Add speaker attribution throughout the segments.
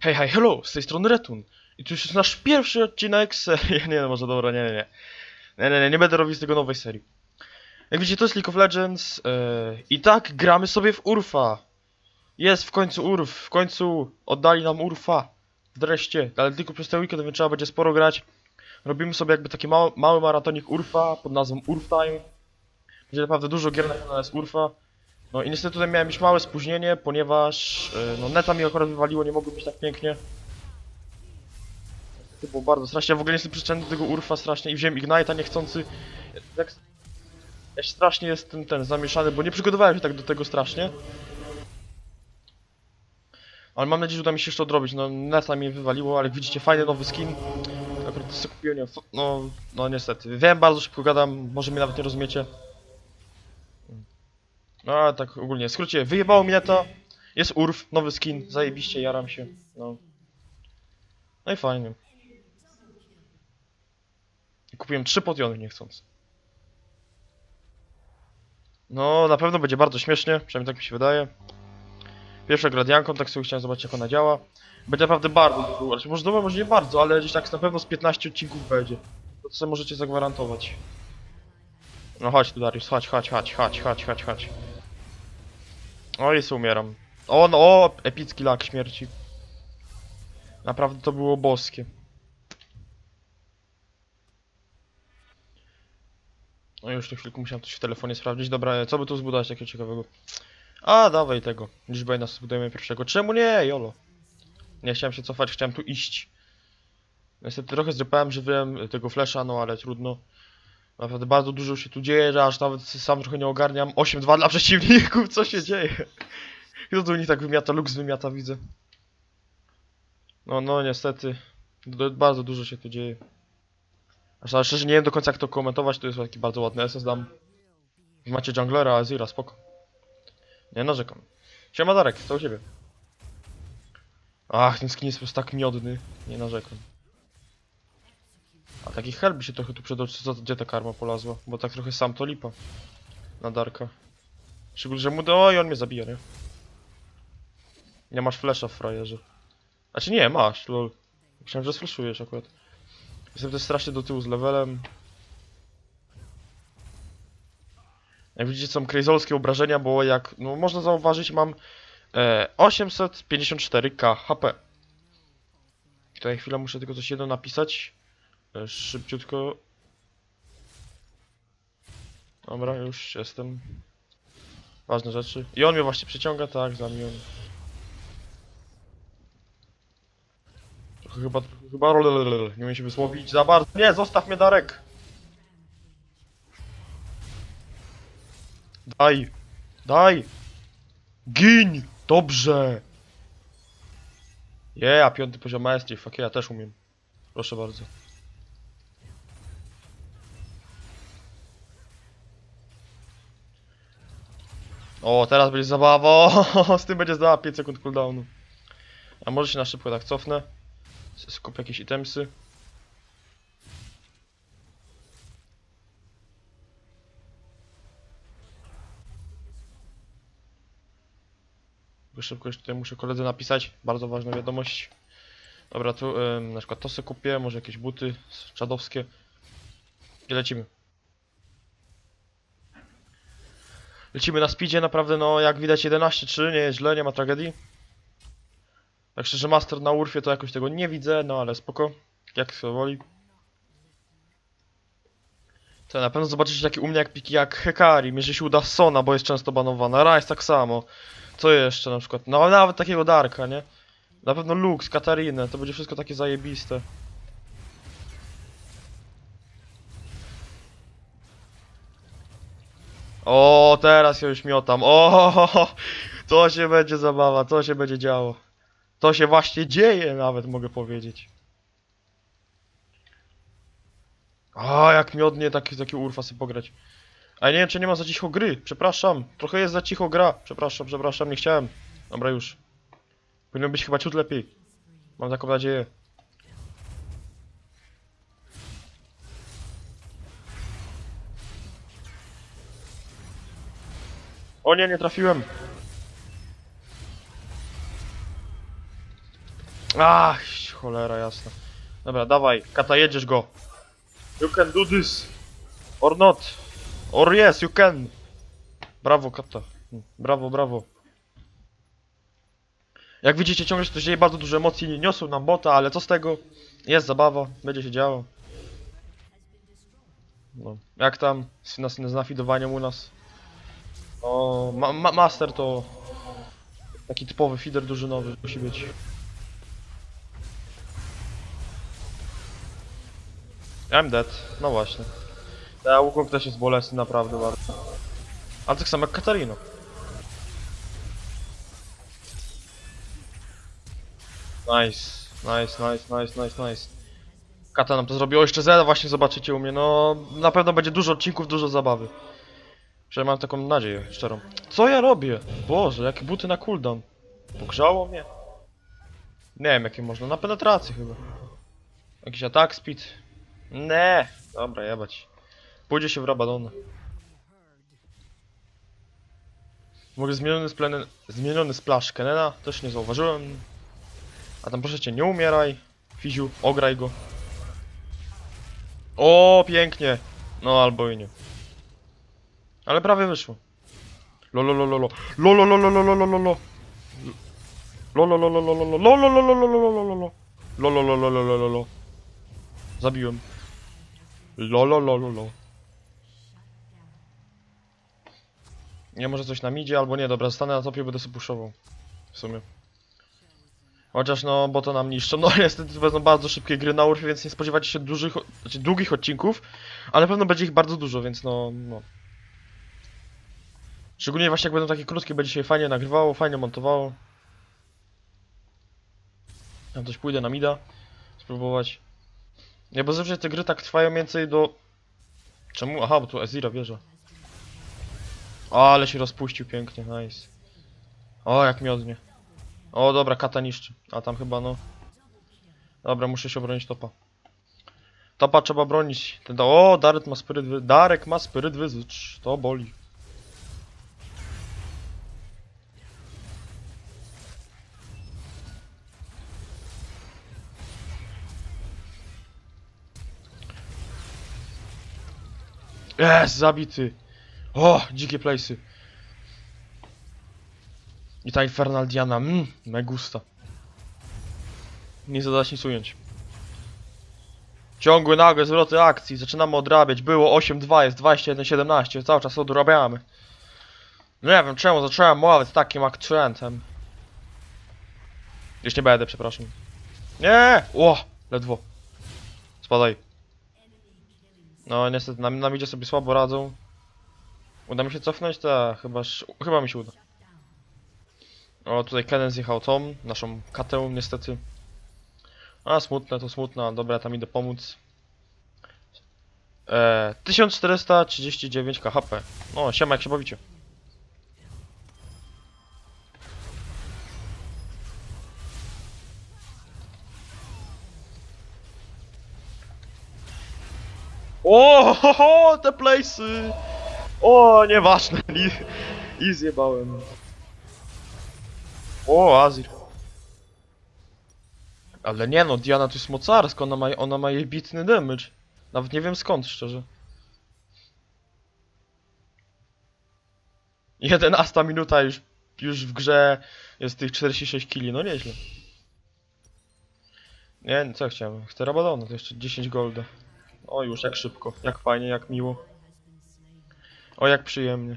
Speaker 1: Hej, hej, hello, z tej strony Retun. I tu już jest nasz pierwszy odcinek serii. Nie, może dobra, nie, nie, nie. Nie, nie, nie, nie będę robił z tego nowej serii. Jak widzicie, to jest League of Legends. Yy, I tak gramy sobie w Urfa. Jest w końcu Urf, w końcu oddali nam Urfa. Wreszcie, ale tylko przez ten weekend, więc trzeba będzie sporo grać. Robimy sobie jakby taki mały, mały maratonik Urfa pod nazwą Urf Time. Będzie naprawdę dużo gier na z Urfa. No i niestety tutaj miałem już małe spóźnienie, ponieważ yy, no neta mi akurat wywaliło, nie mogło być tak pięknie. To było bardzo strasznie, ja w ogóle nie jestem przyczynny do tego Urfa strasznie i wziąłem Ignite'a niechcący. Jak... Ja strasznie jestem ten zamieszany, bo nie przygotowałem się tak do tego strasznie. Ale mam nadzieję, że uda mi się jeszcze odrobić, no neta mi wywaliło, ale jak widzicie fajny nowy skin. Akurat sobie kupiłem, no, no niestety. Wiem, bardzo szybko gadam, może mnie nawet nie rozumiecie. No tak ogólnie, w skrócie, wyjebało mnie to. Jest Urf, nowy skin, zajebiście, jaram się. No. No i fajnie. I kupiłem trzy potiony niechcąc. No, na pewno będzie bardzo śmiesznie, przynajmniej tak mi się wydaje. Pierwsza gradianką, tak sobie chciałem zobaczyć jak ona działa. Będzie naprawdę bardzo dużo, znaczy może dobra, może nie bardzo, ale gdzieś tak na pewno z 15 odcinków będzie. To co możecie zagwarantować. No chodź tu Darius, chodź, chodź, chodź, chodź, chodź, chodź, chodź. O, jest umieram. O, no, o, epicki lak śmierci. Naprawdę to było boskie. No już tu chwilkę musiałem coś w telefonie sprawdzić. Dobra, co by tu zbudować takiego ciekawego? A, dawaj tego. Liczbę nas zbudujemy pierwszego. Czemu nie, jolo? Nie chciałem się cofać, chciałem tu iść. Niestety trochę zrypałem, że wiem tego flesza, no ale trudno. Naprawdę bardzo dużo się tu dzieje, że aż nawet sam trochę nie ogarniam. 8-2 dla przeciwników, co się dzieje? Kto tu nich tak wymiata? Lux wymiata, widzę. No, no, niestety. Bardzo dużo się tu dzieje. Aż ale szczerze nie wiem do końca jak to komentować, to jest taki bardzo ładny SS dam. Macie junglera, Azira, spoko. Nie narzekam. Siema Darek, co u ciebie? Ach, ten skin jest po prostu tak miodny. Nie narzekam. A taki help się trochę tu oczy, co, gdzie ta karma polazła? Bo tak trochę sam to lipa. Na Darka. Szczególnie, że mu... Oj, on mnie zabija, nie? Nie masz flesza w frajerze. Znaczy nie, masz, lol. Myślałem, że sfleszujesz akurat. Jestem też strasznie do tyłu z levelem. Jak widzicie są krejzolskie obrażenia, bo jak no, można zauważyć mam e, 854k HP. Tutaj chwilę muszę tylko coś jedno napisać. E, szybciutko. Dobra, już jestem. Ważne rzeczy. I on mnie właśnie przyciąga, tak, za mnie on. Trochę chyba, chyba nie umiem się wysłowić za bardzo. Nie, zostaw mnie Darek! Daj! Daj! Gin! Dobrze! Je, a piąty poziom maestrii, fuck ja też umiem. Proszę bardzo. O, teraz będzie zabawa, o, z tym będzie zdała 5 sekund cooldownu. A może się na szybko tak cofnę. Skupię jakieś itemsy. Szybko jeszcze tutaj muszę koledze napisać. Bardzo ważna wiadomość. Dobra, tu na przykład to sobie kupię, może jakieś buty czadowskie. I lecimy. Lecimy na speedzie, naprawdę no jak widać 11-3, nie jest źle, nie ma tragedii. Tak szczerze master na urfie to jakoś tego nie widzę, no ale spoko. Jak się woli. To na pewno zobaczycie takie u mnie jak piki jak Hekari, jeżeli się uda Sona, bo jest często banowana, Rice tak samo. Co jeszcze na przykład? No nawet takiego Darka, nie? Na pewno Lux, Katarinę, to będzie wszystko takie zajebiste. O, teraz się już miotam. O, to się będzie zabawa, to się będzie działo. To się właśnie dzieje nawet, mogę powiedzieć. A, jak miodnie taki, taki urfa sobie pograć. A nie wiem, czy nie ma za cicho gry. Przepraszam. Trochę jest za cicho gra. Przepraszam, przepraszam, nie chciałem. Dobra, już. Powinno być chyba ciut lepiej. Mam taką nadzieję. O nie, nie trafiłem. Ach, cholera jasna. Dobra, dawaj, kata jedziesz go. You can do this. Or not. Or yes, you can. Brawo, kata. Brawo, brawo. Jak widzicie, ciągle się to dzieje, bardzo dużo emocji niosą nam bota, ale co z tego? Jest zabawa, będzie się działo. No, jak tam z, nas, z nafidowaniem u nas? O, ma, ma, master to taki typowy feeder drużynowy musi być. I'm dead, no właśnie. Ja Wukong też jest bolesny naprawdę bardzo. Ale tak samo jak Katarino. Nice, nice, nice, nice, nice, nice. Kata nam to zrobiło, jeszcze Zeda właśnie zobaczycie u mnie, no na pewno będzie dużo odcinków, dużo zabawy. Przynajmniej mam taką nadzieję, szczerą. Co ja robię? Boże, jakie buty na cooldown. Pogrzało mnie? Nie wiem jakie można, na penetrację chyba. Jakiś attack speed. Nie, dobra, jebać. Pójdzie się w Rabadona. Mogę zmieniony splash, zmieniony splash Kenena, też nie zauważyłem. A tam proszę cię, nie umieraj. Fiziu, ograj go. O, pięknie. No albo i nie. Ale prawie wyszło. Lolo lolo lolo. Szczególnie właśnie jak będą takie krótkie, będzie się fajnie nagrywało, fajnie montowało. Tam coś pójdę na mida, spróbować. Nie, bo zawsze te gry tak trwają więcej do... Czemu? Aha, bo tu Ezira wieża. Ale się rozpuścił pięknie, nice. O, jak miodnie. O, dobra, kata niszczy. A tam chyba no. Dobra, muszę się obronić topa. Topa trzeba bronić. Ten, o, Darek ma spiryt, wy... Darek ma spiryt wyzycz. To boli. Jest, zabity. O, dzikie place'y. I ta Infernal Diana, mmm, me gusta. Nie zadać nic ująć. Ciągłe, nagłe zwroty akcji, zaczynamy odrabiać. Było 8-2, jest 21-17, cały czas odrabiamy. Nie wiem czemu zacząłem mówić z takim akcentem. Już nie będę, przepraszam. Nie! O! Ledwo. Spadaj. No niestety, nam, nam idzie sobie słabo radzą. Uda mi się cofnąć? Tak, chyba, chyba mi się uda. O, tutaj Kenen zjechał tą, naszą katę niestety. A, smutne, to smutne, dobra, tam idę pomóc. E, 1439 KHP. No, siema, jak się bawicie. O, ho, ho, te place'y! O, nieważne, i, i zjebałem. O, Azir. Ale nie no, Diana to jest mocarska, ona ma, ona ma jebitny damage. Nawet nie wiem skąd, szczerze. 11 minuta już, już w grze jest tych 46 kili, no nieźle. Nie, co chciałem? Chcę Rabadona, to jeszcze 10 golda. O już, jak szybko, jak fajnie, jak miło. O, jak przyjemnie.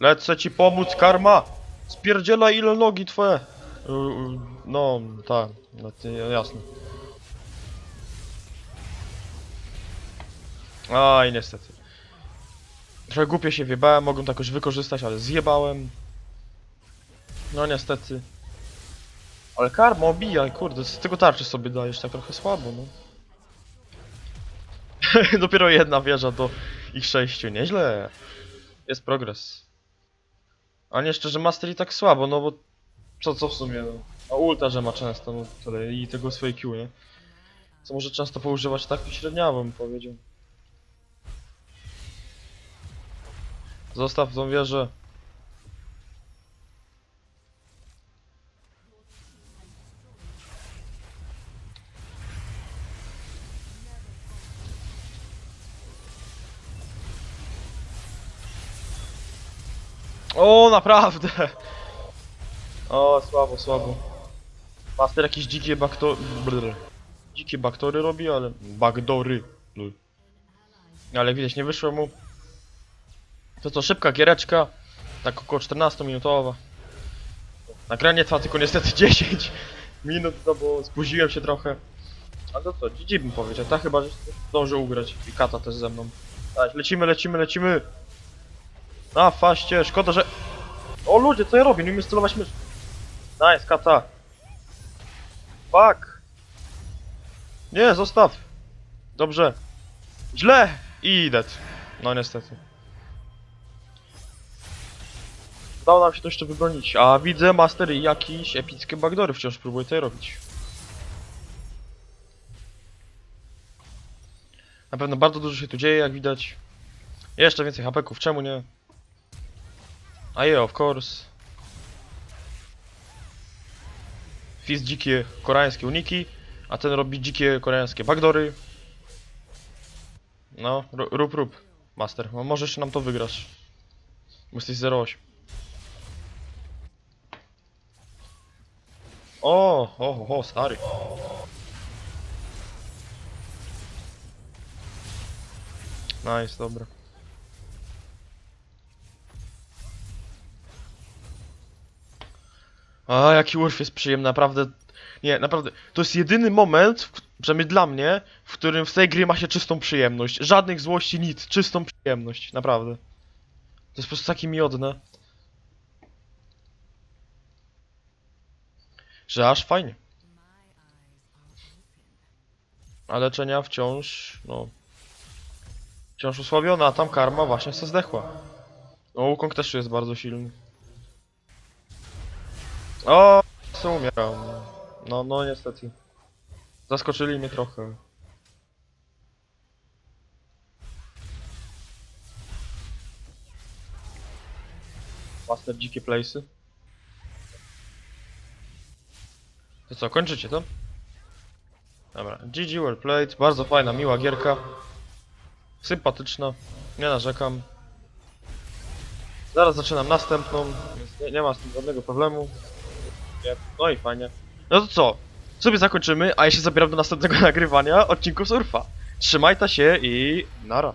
Speaker 1: Lecę ci pomóc, karma! Spierdziela ile nogi twoje! Y, y, No, tak, no, jasne. Aj, niestety. Trochę głupio się wjebałem, mogłem to jakoś wykorzystać, ale zjebałem. No niestety. Ale karma obijaj, kurde, z tego tarczy sobie dajesz, tak trochę słabo, no. Dopiero jedna wieża do ich sześciu, nieźle. Jest progres. A nie szczerze, Mastery tak słabo, no bo... Co, co w sumie, no. A ulta, że ma często, no tyle. I tego swoje Q, nie? Co może często poużywać tak średniawo, bym powiedział. Zostaw tą wieżę. O, naprawdę! O, słabo, słabo. Master jakieś dzikie baktory... Dzikie baktory robi, ale... Backdory. Lul. Ale widać, nie wyszło mu. To co, szybka giereczka. Tak około 14 minutowa. Nagranie trwa tylko niestety 10 minut, no bo spóźniłem się trochę. A to co, GG bym powiedział, ta chyba że zdąży ugrać. I kata też ze mną. Tak, lecimy, lecimy, lecimy. A, faście, szkoda, że... O ludzie, co ja robię? Nie umiem stylować mysz. Nice, kata. Fuck. Nie, zostaw. Dobrze. Źle. I dead. No niestety. Udało nam się to jeszcze wybronić. A widzę Master i jakieś epickie backdory wciąż próbuje tutaj robić. Na pewno bardzo dużo się tu dzieje, jak widać. Jeszcze więcej hapeków, czemu nie? A je, of course. Fizz dzikie koreańskie uniki, a ten robi dzikie koreańskie backdory. No, rób, rób, master. No, możesz nam to wygrasz. Bo jesteś 08. O, o, o, stary. Nice, dobra. A, jaki Urf jest przyjemny, naprawdę. Nie, naprawdę. To jest jedyny moment, w, przynajmniej dla mnie, w którym w tej gry ma się czystą przyjemność. Żadnych złości, nic. Czystą przyjemność, naprawdę. To jest po prostu takie miodne. Że aż fajnie. A leczenia wciąż, no... Wciąż osłabiona, a tam karma właśnie se zdechła. No, Wukong też jest bardzo silny. O, co umierał. No, no niestety. Zaskoczyli mnie trochę. Master dzikie place'y. To co, kończycie to? Dobra, GG well played, bardzo fajna, miła gierka. Sympatyczna, nie narzekam. Zaraz zaczynam następną, więc nie, nie ma z tym żadnego problemu. I fajnie. No to co? Sobie zakończymy, a ja się zabieram do następnego nagrywania odcinków surfa. Trzymajta się i nara.